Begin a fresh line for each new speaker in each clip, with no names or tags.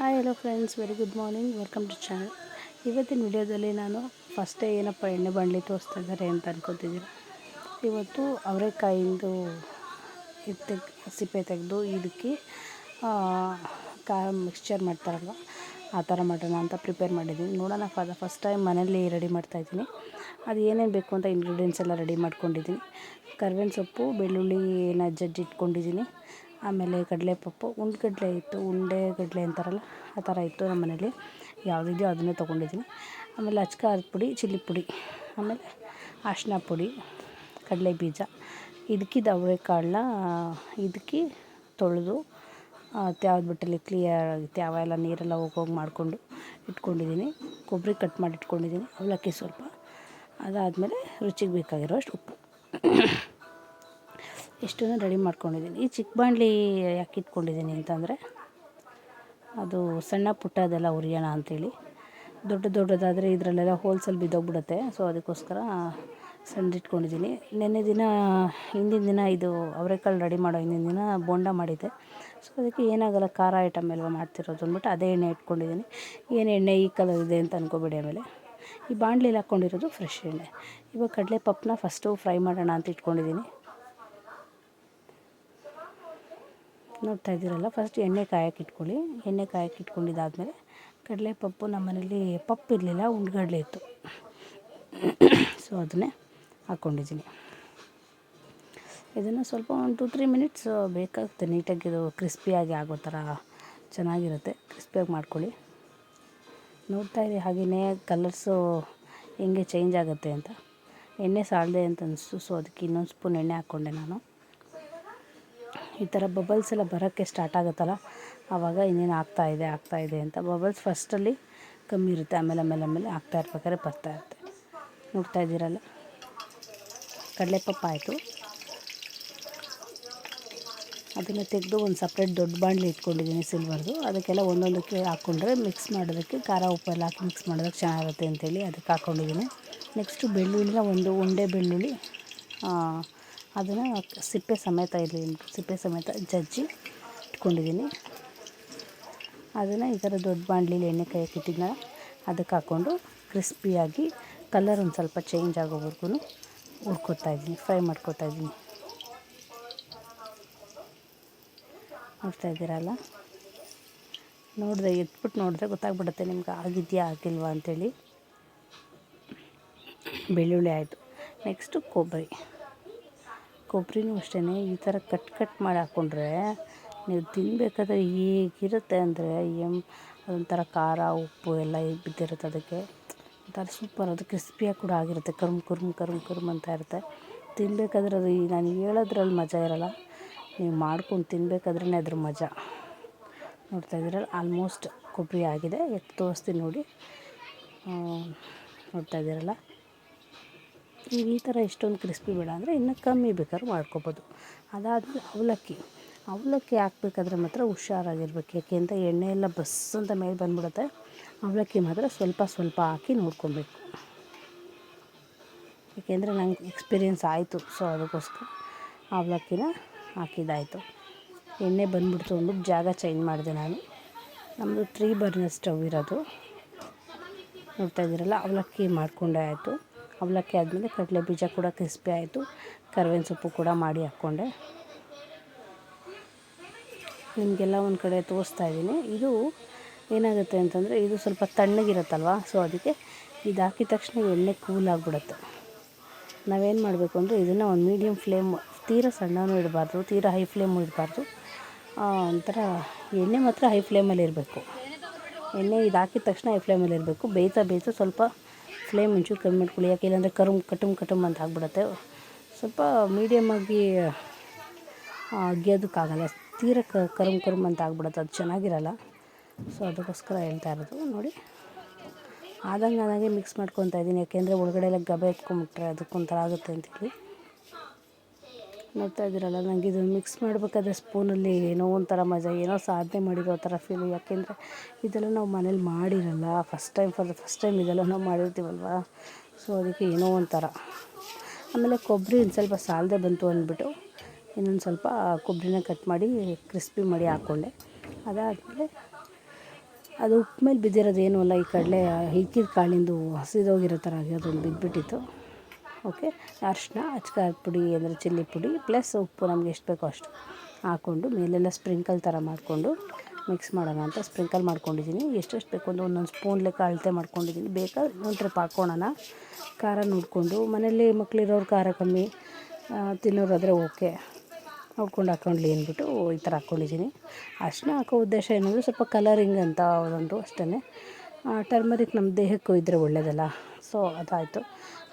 Hi hello friends very good morning welcome to channel ಇವತ್ತಿನ ವಿಡಿಯೋದಲ್ಲಿ ನಾನು ಫಸ್ಟೇ ಏನಪ್ಪ ಎಣ್ಣೆ ಬಾಣಲಿ ತೋರಿಸ್ತಾ ಇದ್ದಾರೆ ಅಂತ ಅನ್ಕೋತಿದ್ದೀನಿ. ಇವತ್ತು ಅವರೆಕಾಯಿಂದು ಇದು ಸಿಪ್ಪೆ ತೆಗೆದು ಇದಕ್ಕೆ ಕಾ ಮಿಕ್ಸ್ಚರ್ ಮಾಡ್ತಾರಲ್ವ? ಆ ಥರ ಮಾಡೋಣ ಅಂತ ಪ್ರಿಪೇರ್ ಮಾಡಿದ್ದೀನಿ. ನೋಡೋಣ ಫಾದ ಫಸ್ಟ್ ಟೈಮ್ ಮನೇಲಿ ರೆಡಿ ಮಾಡ್ತಾಯಿದ್ದೀನಿ ಅದು ಏನೇನು ಬೇಕು ಅಂತ ಇಂಗ್ರೀಡಿಯೆಂಟ್ಸ್ ಎಲ್ಲ ರೆಡಿ ಮಾಡ್ಕೊಂಡಿದ್ದೀನಿ. ಕರ್ಬೇವಿನ ಸೊಪ್ಪು ಬೆಳ್ಳುಳ್ಳಿನ ಜಜ್ಜಿ ಇಟ್ಕೊಂಡಿದ್ದೀನಿ ಆಮೇಲೆ ಕಡಲೆ ಪಪ್ಪು ಉಂಡ್ಗಡ್ಲೆ ಇತ್ತು ಉಂಡೆ ಗಡ್ಲೆ ಅಂತಾರಲ್ಲ, ಆ ಥರ ಇತ್ತು ನಮ್ಮ ಮನೇಲಿ ಯಾವುದಿದೆಯೋ ಅದನ್ನೇ ತೊಗೊಂಡಿದ್ದೀನಿ. ಆಮೇಲೆ ಅಚ್ಚ ಖಾರದ ಪುಡಿ, ಚಿಲ್ಲಿ ಪುಡಿ, ಆಮೇಲೆ ಅರ್ಶಿನ ಪುಡಿ, ಕಡಲೆ ಬೀಜ. ಇದಕ್ಕಿದ್ದು ಅವರೆಕಾಳನ್ನ ಇದಕ್ಕೆ ತೊಳೆದು ತ್ಯಾವ್ದು ಬಿಟ್ಟಲ್ಲಿ ಕ್ಲಿಯರ್ ತ್ಯಾವ ಎಲ್ಲ ನೀರೆಲ್ಲ ಹೋಗೋಗಿ ಮಾಡಿಕೊಂಡು ಇಟ್ಕೊಂಡಿದ್ದೀನಿ. ಕೊಬ್ಬರಿ ಕಟ್ ಮಾಡಿ ಇಟ್ಕೊಂಡಿದ್ದೀನಿ. ಅವಲಕ್ಕಿ ಸ್ವಲ್ಪ. ಅದಾದಮೇಲೆ ರುಚಿಗೆ ಬೇಕಾಗಿರೋಷ್ಟು ಉಪ್ಪು. ಇಷ್ಟನ್ನು ರೆಡಿ ಮಾಡ್ಕೊಂಡಿದ್ದೀನಿ. ಈ ಚಿಕ್ಕ ಬಾಣಲಿ ಯಾಕೆ ಇಟ್ಕೊಂಡಿದ್ದೀನಿ ಅಂತಂದರೆ, ಅದು ಸಣ್ಣ ಪುಟ್ಟದೆಲ್ಲ ಉರಿಯೋಣ ಅಂಥೇಳಿ ದೊಡ್ಡ ದೊಡ್ಡದಾದರೆ ಇದರಲ್ಲೆಲ್ಲ ಹೋಲ್ಸಲ್ಲಿ ಬಿದ್ದೋಗ್ಬಿಡುತ್ತೆ. ಸೊ, ಅದಕ್ಕೋಸ್ಕರ ಸಣ್ಣದಿಟ್ಕೊಂಡಿದ್ದೀನಿ. ನೆನ್ನೆ ದಿನ, ಹಿಂದಿನ ದಿನ ಇದು ಅವರೆಕಾಳು ರೆಡಿ ಮಾಡೋ ಹಿಂದಿನ ದಿನ ಬೋಂಡ ಮಾಡಿದ್ದೆ. ಸೊ, ಅದಕ್ಕೆ ಏನಾಗಲ್ಲ, ಖಾರ ಐಟಮ್ ಎಲ್ಲ ಮಾಡ್ತಿರೋದು ಅಂದ್ಬಿಟ್ಟು ಅದೇ ಎಣ್ಣೆ ಇಟ್ಕೊಂಡಿದ್ದೀನಿ. ಏನು ಎಣ್ಣೆ ಈ ಕಲರ್ ಇದೆ ಅಂತ ಅನ್ಕೋಬೇಡಿ ಆಮೇಲೆ. ಈ ಬಾಣಲಿಲಿ ಹಾಕ್ಕೊಂಡಿರೋದು ಫ್ರೆಶ್ ಎಣ್ಣೆ. ಇವಾಗ ಕಡಲೆ ಪಪ್ಪನ್ನ ಫಸ್ಟು ಫ್ರೈ ಮಾಡೋಣ ಅಂತ ಇಟ್ಕೊಂಡಿದ್ದೀನಿ. ನೋಡ್ತಾ ಇದ್ದೀರಲ್ಲ ಫಸ್ಟ್ ಎಣ್ಣೆ ಕಾಯಕ್ಕೆ ಇಟ್ಕೊಳ್ಳಿ. ಎಣ್ಣೆ ಕಾಯಕ್ಕೆ ಇಟ್ಕೊಂಡಿದ್ದಾದಮೇಲೆ ಕಡಲೆ ಪಪ್ಪು ನಮ್ಮ ಮನೇಲಿ ಪಪ್ಪು ಇರಲಿಲ್ಲ, ಉಂಡ್ಗಡ್ಲೆ ಇತ್ತು. ಸೊ ಅದನ್ನೇ ಹಾಕ್ಕೊಂಡಿದ್ದೀನಿ ಇದನ್ನು ಸ್ವಲ್ಪ ಒಂದು ಟು ತ್ರೀ ಮಿನಿಟ್ಸ್ ಬೇಕಾಗುತ್ತೆ. ನೀಟಾಗಿ ಇದು ಕ್ರಿಸ್ಪಿಯಾಗಿ ಆಗೋ ಥರ ಚೆನ್ನಾಗಿರುತ್ತೆ. ಕ್ರಿಸ್ಪಿಯಾಗಿ ಮಾಡ್ಕೊಳ್ಳಿ. ನೋಡ್ತಾ ಇದ್ದೀವಿ ಹಾಗೆಯೇ ಕಲರ್ಸು ಹೆಂಗೆ ಚೇಂಜ್ ಆಗುತ್ತೆ ಅಂತ. ಎಣ್ಣೆ ಸಾಲದೆ ಅಂತ ಅನಿಸ್ತು ಸೊ ಅದಕ್ಕೆ ಇನ್ನೊಂದು ಸ್ಪೂನ್ ಎಣ್ಣೆ ಹಾಕ್ಕೊಂಡೆ ನಾನು. ಈ ಥರ ಬಬಲ್ಸ್ ಎಲ್ಲ ಬರೋಕ್ಕೆ ಸ್ಟಾರ್ಟ್ ಆಗುತ್ತಲ್ಲ? ಆವಾಗ ಇನ್ನೇನು ಆಗ್ತಾಯಿದೆ ಆಗ್ತಾಯಿದೆ ಅಂತ. ಬಬಲ್ಸ್ ಫಸ್ಟಲ್ಲಿ ಕಮ್ಮಿ ಇರುತ್ತೆ, ಆಮೇಲೆ ಆಮೇಲೆ ಆಮೇಲೆ ಆಗ್ತಾ ಇರ್ಬೇಕಾದ್ರೆ ಬರ್ತಾ ಇರುತ್ತೆ. ನೋಡ್ತಾ ಇದ್ದೀರಲ್ಲ? ಕಡಲೆಪಪ್ಪ ಆಯಿತು. ಅದನ್ನು ತೆಗೆದು ಒಂದು ಸಪ್ರೇಟ್ ದೊಡ್ಡ ಬಾಣಲಿ ಇಟ್ಕೊಂಡಿದ್ದೀನಿ ಸಿಲ್ವರ್ದು ಅದಕ್ಕೆಲ್ಲ ಒಂದೊಂದಕ್ಕೆ ಹಾಕ್ಕೊಂಡ್ರೆ ಮಿಕ್ಸ್ ಮಾಡೋದಕ್ಕೆ ಖಾರ ಉಪ್ಪು ಎಲ್ಲ ಹಾಕಿ ಮಿಕ್ಸ್ ಮಾಡೋದಕ್ಕೆ ಚೆನ್ನಾಗಿರುತ್ತೆ ಅಂತೇಳಿ ಅದಕ್ಕೆ ಹಾಕ್ಕೊಂಡಿದ್ದೀನಿ ನೆಕ್ಸ್ಟು ಬೆಳ್ಳುಳ್ಳಿನ ಒಂದು ಉಂಡೆ ಬೆಳ್ಳುಳ್ಳಿ ಅದನ್ನು ಸಿಪ್ಪೆ ಸಮೇತ ಇರಲಿ ಸಿಪ್ಪೆ ಸಮೇತ ಜಜ್ಜಿ ಇಟ್ಕೊಂಡಿದ್ದೀನಿ. ಅದನ್ನು ಈ ಥರ ದೊಡ್ಡ ಬಾಣಲಿಲಿ ಎಣ್ಣೆ ಕಾಯಕ್ಕೆ ಇಟ್ಟಿದ್ನ. ಅದಕ್ಕೆ ಹಾಕ್ಕೊಂಡು ಕ್ರಿಸ್ಪಿಯಾಗಿ ಕಲರ್ ಒಂದು ಸ್ವಲ್ಪ ಚೇಂಜ್ ಆಗೋವರೆಗೂ ಹುರ್ಕೊತಾ ಇದ್ದೀನಿ ಫ್ರೈ ಮಾಡ್ಕೊತಾ ಇದ್ದೀನಿ. ನೋಡ್ತಾ ಇದ್ದೀರಲ್ಲ ನೋಡಿದೆ ಎತ್ಬಿಟ್ಟು ನೋಡಿದ್ರೆ ಗೊತ್ತಾಗ್ಬಿಡುತ್ತೆ ನಿಮ್ಗೆ ಆಗಿದೆಯಾ, ಆಗಿಲ್ವಾ ಅಂಥೇಳಿ ಬೆಳ್ಳುಳ್ಳಿ ಆಯಿತು. ನೆಕ್ಸ್ಟು ಕೊಬ್ಬರಿ. ಕೊಬ್ಬರಿನೂ ಅಷ್ಟೇ ಈ ಥರ ಕಟ್ ಕಟ್ ಮಾಡಿ ಹಾಕ್ಕೊಂಡ್ರೆ ನೀವು ತಿನ್ನಬೇಕಾದ್ರೆ ಹೇಗಿರುತ್ತೆ ಅಂದರೆ ಎಂ ಅದೊಂಥರ ಖಾರ, ಉಪ್ಪು ಎಲ್ಲ ಬಿದ್ದಿರುತ್ತೆ ಅದಕ್ಕೆ. ಒಂಥರ ಸೂಪರ್, ಅದು ಕ್ರಿಸ್ಪಿಯಾಗಿ ಕೂಡ ಆಗಿರುತ್ತೆ. ಕರ್ಮ್, ಕುರ್ಮ್, ಕರ್ಮ್ ಕರ್ಮ್ ಅಂತ ಇರುತ್ತೆ. ತಿನ್ನಬೇಕಾದ್ರೆ ಅದು ಈ ನಾನು ಹೇಳೋದ್ರಲ್ಲಿ ಮಜಾ ಇರೋಲ್ಲ. ನೀವು ಮಾಡ್ಕೊಂಡು ತಿನ್ನಬೇಕಾದ್ರೇ ಅದ್ರ ಮಜಾ. ನೋಡ್ತಾ ಇದ್ದೀರಲ್ಲ, ಆಲ್ಮೋಸ್ಟ್ ಕೊಬ್ಬರಿ ಆಗಿದೆ. ಎತ್ತು ತೋರಿಸ್ತೀನಿ ನೋಡಿ. ನೋಡ್ತಾ ಇದ್ದೀರಲ್ಲ. ನೀವು ಈ ಥರ ಇಷ್ಟೊಂದು ಕ್ರಿಸ್ಪಿ ಬೇಡ ಅಂದರೆ ಇನ್ನೂ ಕಮ್ಮಿ ಬೇಕಾದ್ರೂ ಮಾಡ್ಕೊಬೋದು. ಅದಾದಮೇಲೆ ಅವಲಕ್ಕಿ. ಅವಲಕ್ಕಿ ಹಾಕ್ಬೇಕಾದ್ರೆ ಮಾತ್ರ ಹುಷಾರಾಗಿರ್ಬೇಕು. ಯಾಕೆ ಎಣ್ಣೆ ಎಲ್ಲ ಬಸ್ ಅಂತ ಮೇಲೆ ಬಂದ್ಬಿಡುತ್ತೆ. ಅವಲಕ್ಕಿ ಮಾತ್ರ ಸ್ವಲ್ಪ ಸ್ವಲ್ಪ ಹಾಕಿ ನೋಡ್ಕೊಬೇಕು. ಯಾಕೆಂದರೆ ನಂಗೆ ಎಕ್ಸ್ಪೀರಿಯೆನ್ಸ್ ಆಯಿತು. ಸೊ, ಅದಕ್ಕೋಸ್ಕರ ಅವಲಕ್ಕಿನ ಹಾಕಿದ್ದಾಯಿತು. ಎಣ್ಣೆ ಬಂದುಬಿಡ್ತು ಅಂದ್ಬಿಟ್ಟು ಜಾಗ ಚೇಂಜ್ ಮಾಡಿದೆ ನಾನು. ನಮ್ಮದು ತ್ರೀ ಬರ್ನರ್ ಸ್ಟವ್ ಇರೋದು. ನೋಡ್ತಾ ಇದ್ದೀರಲ್ಲ, ಅವಲಕ್ಕಿ ಮಾಡಿಕೊಂಡೇ ಆಯಿತು. ಅವಲಕ್ಕಿ ಆದಮೇಲೆ ಕಡಲೆ ಬೀಜ ಕೂಡ ಕ್ರಿಸ್ಪಿ ಆಯಿತು. ಕರ್ಬೇವಿನ ಸೊಪ್ಪು ಕೂಡ ಮಾಡಿ ಹಾಕ್ಕೊಂಡೆ. ನಿಮಗೆಲ್ಲ ಒಂದು ಕಡೆ ತೋರಿಸ್ತಾ ಇದ್ದೀನಿ. ಇದು ಏನಾಗುತ್ತೆ ಅಂತಂದರೆ ಇದು ಸ್ವಲ್ಪ ತಣ್ಣಗಿರುತ್ತಲ್ವ? ಸೊ ಅದಕ್ಕೆ ಇದು ಹಾಕಿದ ತಕ್ಷಣ ಎಣ್ಣೆ ಕೂಲ್ ಆಗಿಬಿಡುತ್ತೆ. ನಾವೇನು ಮಾಡಬೇಕು ಅಂದರೆ ಇದನ್ನು ಒಂದು ಮೀಡಿಯಮ್ ಫ್ಲೇಮ್ ತೀರ ಸಣ್ಣನೂ ಇಡಬಾರ್ದು, ತೀರ ಹೈ ಫ್ಲೇಮು ಇಡಬಾರ್ದು. ಒಂಥರ ಎಣ್ಣೆ ಮಾತ್ರ ಹೈ ಫ್ಲೇಮಲ್ಲಿ ಇರಬೇಕು ಎಣ್ಣೆ ಇದು ಹಾಕಿದ ತಕ್ಷಣ ಹೈ ಫ್ಲೇಮಲ್ಲಿ ಇರಬೇಕು ಬೇಯ್ತಾ ಬೇಯ್ತಾ ಸ್ವಲ್ಪ ಫ್ಲೇಮ್ ಒಂಚೂರು ಕಮ್ಮಿ ಮಾಡ್ಕೊಳ್ಳಿ. ಯಾಕೆ ಇಲ್ಲಾಂದರೆ ಕರುಮ್ ಕಟುಮ್ ಕಟುಮ್ ಅಂತ ಆಗಿಬಿಡುತ್ತೆ. ಸ್ವಲ್ಪ ಮೀಡಿಯಮ್ಮಾಗಿ ಅಗಿಯೋದಕ್ಕಾಗಲ್ಲ. ತೀರ ಕರುಮ್ ಕರುಮ್ ಅಂತ ಆಗ್ಬಿಡುತ್ತೆ. ಅದು ಚೆನ್ನಾಗಿರಲ್ಲ. ಸೊ ಅದಕ್ಕೋಸ್ಕರ ಹೇಳ್ತಾ ಇರೋದು. ನೋಡಿ. ಆದಂಗೆ ಆದಂಗೆ ಮಿಕ್ಸ್ ಮಾಡ್ಕೊತಾ ಇದ್ದೀನಿ. ಯಾಕೆಂದರೆ ಒಳಗಡೆ ಎಲ್ಲ ಗಬೆ ಎತ್ಕೊಂಬಿಟ್ರೆ ಅದಕ್ಕೊಂಥರ ಆಗುತ್ತೆ ಅಂತೇಳಿ. ನೋಡ್ತಾ ಇದ್ದೀರಲ್ಲ ನನಗೆ ಇದು ಮಿಕ್ಸ್ ಮಾಡಬೇಕಾದ್ರೆ ಸ್ಪೂನಲ್ಲಿ ಏನೋ ಒಂಥರ ಮಜಾ, ಏನೋ ಸಾಧನೆ ಮಾಡಿರೋ ಥರ ಫೀಲು ಯಾಕೆಂದರೆ ಇದೆಲ್ಲ ನಾವು ಮನೇಲಿ ಮಾಡಿರಲ್ಲ first time for the first time ಇದೆಲ್ಲ ನಾವು ಮಾಡಿರ್ತೀವಲ್ವ? ಸೊ ಅದಕ್ಕೆ ಏನೋ ಒಂಥರ. ಆಮೇಲೆ ಕೊಬ್ಬರಿ ಒಂದು ಸ್ವಲ್ಪ ಸಾಲದೆ ಬಂತು ಅಂದ್ಬಿಟ್ಟು ಇನ್ನೊಂದು ಸ್ವಲ್ಪ ಕೊಬ್ಬರಿನ ಕಟ್ ಮಾಡಿ ಕ್ರಿಸ್ಪಿ ಮಾಡಿ ಹಾಕ್ಕೊಂಡೆ ಅದಾದಮೇಲೆ ಅದು ಉಪ್ಪು ಮೇಲೆ ಬಿದ್ದಿರೋದು ಅಲ್ಲ, ಈ ಕಡಲೆ ಹಿಕ್ಕಿದ ಕಾಳಿಂದು ಹಸಿದೋಗಿರೋ ಥರ ಅದೊಂದು ಬಿದ್ದುಬಿಟ್ಟಿತ್ತು ಓಕೆ ಅರಿಶಿನ ಅಚ್ಕಾರದ ಪುಡಿ ಅಂದರೆ ಚಿಲ್ಲಿ ಪುಡಿ, ಪ್ಲಸ್ ಉಪ್ಪು ನಮ್ಗೆ ಎಷ್ಟು ಬೇಕೋ ಅಷ್ಟು ಹಾಕ್ಕೊಂಡು ಮೇಲೆಲ್ಲ ಸ್ಪ್ರಿಂಕಲ್ ಥರ ಮಾಡಿಕೊಂಡು ಮಿಕ್ಸ್ ಮಾಡೋಣ ಅಂತ ಸ್ಪ್ರಿಂಕಲ್ ಮಾಡ್ಕೊಂಡಿದ್ದೀನಿ. ಎಷ್ಟೆಷ್ಟು ಬೇಕು ಅಂದರೆ ಒಂದೊಂದು ಸ್ಪೂನ್ ಲೆಕ್ಕ ಅಳತೆ ಮಾಡ್ಕೊಂಡಿದ್ದೀನಿ. ಬೇಕಾದ್ರೆ ಇನ್ನೊಂದು ಟ್ರಿಪ್ ಹಾಕ್ಕೊಳ್ಳೋಣ ಖಾರ ನೋಡಿಕೊಂಡು ಮನೆಯಲ್ಲಿ ಮಕ್ಕಳಿರೋರು ಖಾರ ಕಮ್ಮಿ ತಿನ್ನೋರಾದರೆ ಓಕೆ. ನೋಡ್ಕೊಂಡು ಹಾಕ್ಕೊಂಡ್ಲಿ ಅಂದ್ಬಿಟ್ಟು ಈ ಥರ ಹಾಕ್ಕೊಂಡಿದ್ದೀನಿ ಅಷ್ಟನ್ನ ಹಾಕೋ ಉದ್ದೇಶ ಏನಂದರೆ ಸ್ವಲ್ಪ ಕಲರಿಂಗ್ ಅಂತ ಒಂದು ಅಷ್ಟೇ ಟರ್ಮರಿಕ್ ನಮ್ಮ ದೇಹಕ್ಕೂ ಇದ್ದರೆ ಒಳ್ಳೆಯದಲ್ಲ ಸೊ ಅದಾಯಿತು.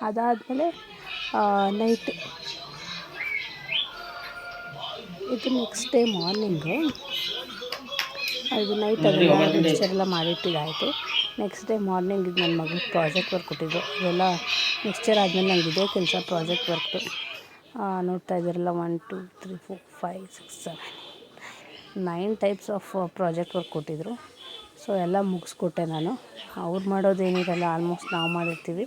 ಅದಾದಮೇಲೆ ನೈಟ್ ಇದು ನೆಕ್ಸ್ಟ್ ಡೇ ಮಾರ್ನಿಂಗು ಇದು ನೈಟ್ ಅದೆಲ್ಲ ಮಾಡಿಟ್ಟಿದ್ದಾಯಿತು. ನೆಕ್ಸ್ಟ್ ಡೇ ಮಾರ್ನಿಂಗ್ ಇದು ನನ್ನ ಮಗಳಿಗೆ ಪ್ರಾಜೆಕ್ಟ್ ವರ್ಕ್ ಕೊಟ್ಟಿದ್ದು. ಇದೆಲ್ಲ ಮಿಕ್ಸ್ಚರ್ ಆದಮೇಲೆ ನಂಗೆ ಇದೇ ಕೆಲಸ ಪ್ರಾಜೆಕ್ಟ್ ವರ್ಕ್ ನೋಡ್ತಾ ಇದ್ದೀರಲ್ಲ one two three four five six seven nine types of project work ಕೊಟ್ಟಿದ್ದರು ಸೊ ಎಲ್ಲ ಮುಗಿಸ್ಕೊಟ್ಟೆ ನಾನು. ಅವ್ರು ಮಾಡೋದೇನಿರಲ್ಲ ಆಲ್ಮೋಸ್ಟ್ ನಾವು ಮಾಡಿರ್ತೀವಿ.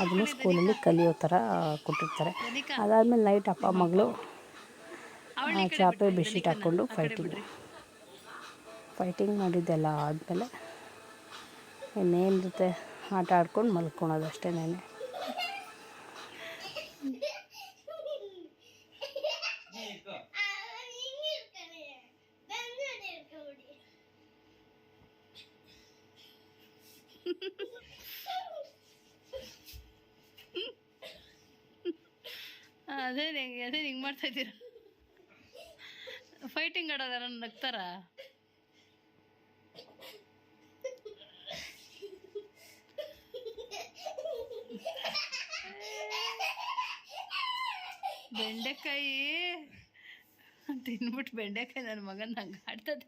ಅದನ್ನು ಸ್ಕೂಲಲ್ಲಿ ಕಲಿಯೋ ಥರ ಕೊಟ್ಟಿರ್ತಾರೆ. ಅದಾದಮೇಲೆ ನೈಟ್ ಅಪ್ಪ, ಮಗಳು ಚಾಪೆ ಬೆಡ್ಶೀಟ್ ಹಾಕ್ಕೊಂಡು ಫೈಟಿಂಗ್ ಫೈಟಿಂಗ್ ಮಾಡಿದ್ದೆಲ್ಲ ಆದಮೇಲೆ ಇನ್ನೇನಿರುತ್ತೆ ಆಟ ಆಡ್ಕೊಂಡು ಮಲ್ಕೊಳೋದು ಅಷ್ಟೇ ನೆನೆ.
ಅದೇ ಹೆಂಗೆ, ಅದೇ ಹಿಂಗೆ ಮಾಡ್ತಾ ಇದ್ದೀರ? ಫೈಟಿಂಗ್ ಆಡೋದಾರ ನಗ್ತಾರ? ಬೆಂಡೆಕಾಯಿ ತಿನ್ಬಿಟ್ಟು ಬೆಂಡೆಕಾಯಿ ನನ್ನ ಮಗನ ಹಂಗೆ ಆಡ್ತದೆ.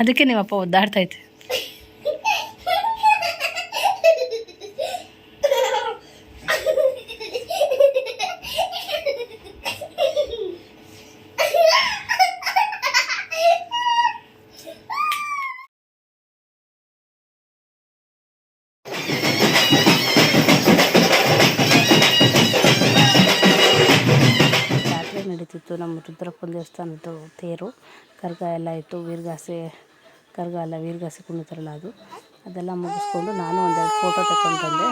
ಅದಕ್ಕೆ. ನಿಮ್ಮಪ್ಪ ಒದ್ದಾಡ್ತಾ
ದೇವಸ್ಥಾನದ್ದು ತೇರು, ಕರ್ಗ ಎಲ್ಲ ಇತ್ತು, ವೀರಗಾಸೆ, ಕರ್ಗ ಅಲ್ಲ, ವೀರಗಾಸೆ ಕುಣಿತಾರಲ್ಲ ಅದು. ಅದೆಲ್ಲ ಮುಗಿಸ್ಕೊಂಡು ನಾನು ಒಂದೆರಡು ಫೋಟೋ ತೆಕ್ಕೊಂಡು ಬಂದೆ.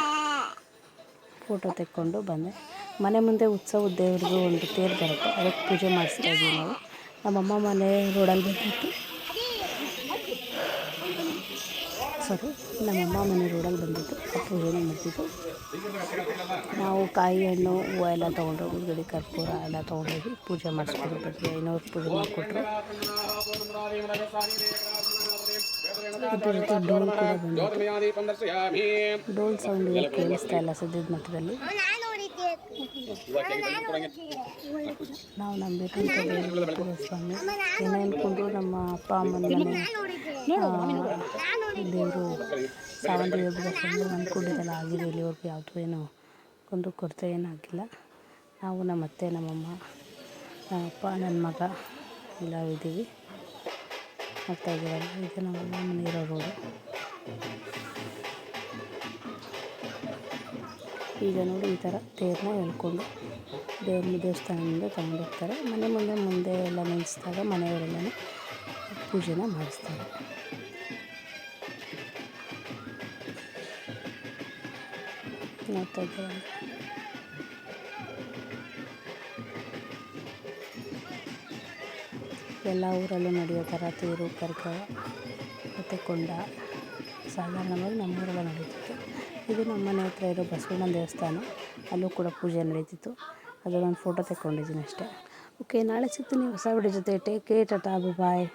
ಫೋಟೋ ತೆಕ್ಕೊಂಡು ಬಂದೆ. ಮನೆ ಮುಂದೆ ಉತ್ಸವದ ದೇವ್ರದ್ದು ಒಂದು ತೇರು ಬರುತ್ತೆ. ಅದಕ್ಕೆ ಪೂಜೆ ಮಾಡಿಸ್ತಾ ಇದ್ದೀವಿ ನಾವು. ನಮ್ಮಮ್ಮ ಮನೆ ರೋಡಲ್ಲಿ ಬಂದಿತ್ತು. ಸಾರಿ ನಮ್ಮಮ್ಮ ಮನೆ ರೋಡಲ್ಲಿ ಬಂದಿತ್ತು, ಅಪ್ಪ ಏನು ಮಾಡ್ತಿತ್ತು ನಾವು ಕಾಯಿ ಹಣ್ಣು, ಹೂವು ಎಲ್ಲ ತೊಗೊಂಡೋಗಿ ಗಡಿ ಕರ್ಪೂರ ಎಲ್ಲ ತೊಗೊಂಡೋಗಿ ಪೂಜೆ ಮಾಡಿಸ್ಕೊಂಡು ಬರ್ತೀವಿ ಐನೂರು ಪೂಜೆ ಮಾಡಿಕೊಟ್ರು. ಡೋಲ್ ಕೂಡ ಡೋಲ್ ಸೌಂಡ್ ಕೇಳಿಸ್ತಾ ಇಲ್ಲ ಸದ್ಯದ ಮಟ್ಟದಲ್ಲಿ. ನಾವು ದೇವರು ಸ್ವಾಮಿ ಏನೇ ನಮ್ಮ ಅಪ್ಪ, ಅಮ್ಮನ ಮನೆ ದೇವರು ಸಾವಂತ ದೇವರು ಅಂದ್ಕೊಂಡಿದ್ದೆಲ್ಲ ಆಗಿದೆ. ಇಲ್ಲಿವರೆಗೂ ಯಾವುದೂ ಏನು ಒಂದು ಕೊರತೆ ಆಗಿಲ್ಲ ನಾವು ನಮ್ಮ ಅತ್ತೆ ನಮ್ಮಮ್ಮ ನಮ್ಮಪ್ಪ ನನ್ನ ಮಗ ಎಲ್ಲ ಇದ್ದೀವಿ. ಹೋಗ್ತಾ ಇದ್ದೀವಲ್ಲ ಇದು ನಮ್ಮ ಮನೆ ಇರೋ ರೋಡು ಈಗ ನೋಡಿ ಈ ಥರ ತೇರನ್ನ ಎಳ್ಕೊಂಡು ದೇವ್ರ ದೇವಸ್ಥಾನದಿಂದ ತಗೊಂಡೋಗ್ತಾರೆ. ಮನೆ ಮುಂದೆ ಮುಂದೆ ಎಲ್ಲ ನಿಲ್ಲಿಸಿದಾಗ ಮನೆಯವರೆಲ್ಲನೂ ಪೂಜೆನ ಮಾಡಿಸ್ತಾರೆ. ನೋಡ್ತಾ ಎಲ್ಲ ಊರಲ್ಲೂ ನಡೆಯೋ ಥರ ತೇರು ಕರ್ಕ ಮತ್ತು ಕೊಂಡ ಸಾಧಾರಣವಾಗಿ ನಮ್ಮೂರಲ್ಲೂ ನಡೀತಿತ್ತು. ಇದು ನಮ್ಮ ಮನೆ ಹತ್ರ ಇರೋ ಬಸವಣ್ಣನ ದೇವಸ್ಥಾನ. ಅಲ್ಲೂ ಕೂಡ ಪೂಜೆ ನಡೀತಿತ್ತು. ಅದು ನಾನು ಫೋಟೋ ತೆಕ್ಕೊಂಡಿದ್ದೀನಿ ಅಷ್ಟೇ. ಓಕೆ ನಾಳೆ ಸಿಗ್ತೀನಿ. ಹೊಸ ವಿಡಿಯೋ ಜೊತೆ. ಟೇಕ್ ಕೇರ್ ಟಾಟಾ ಬಾಯ್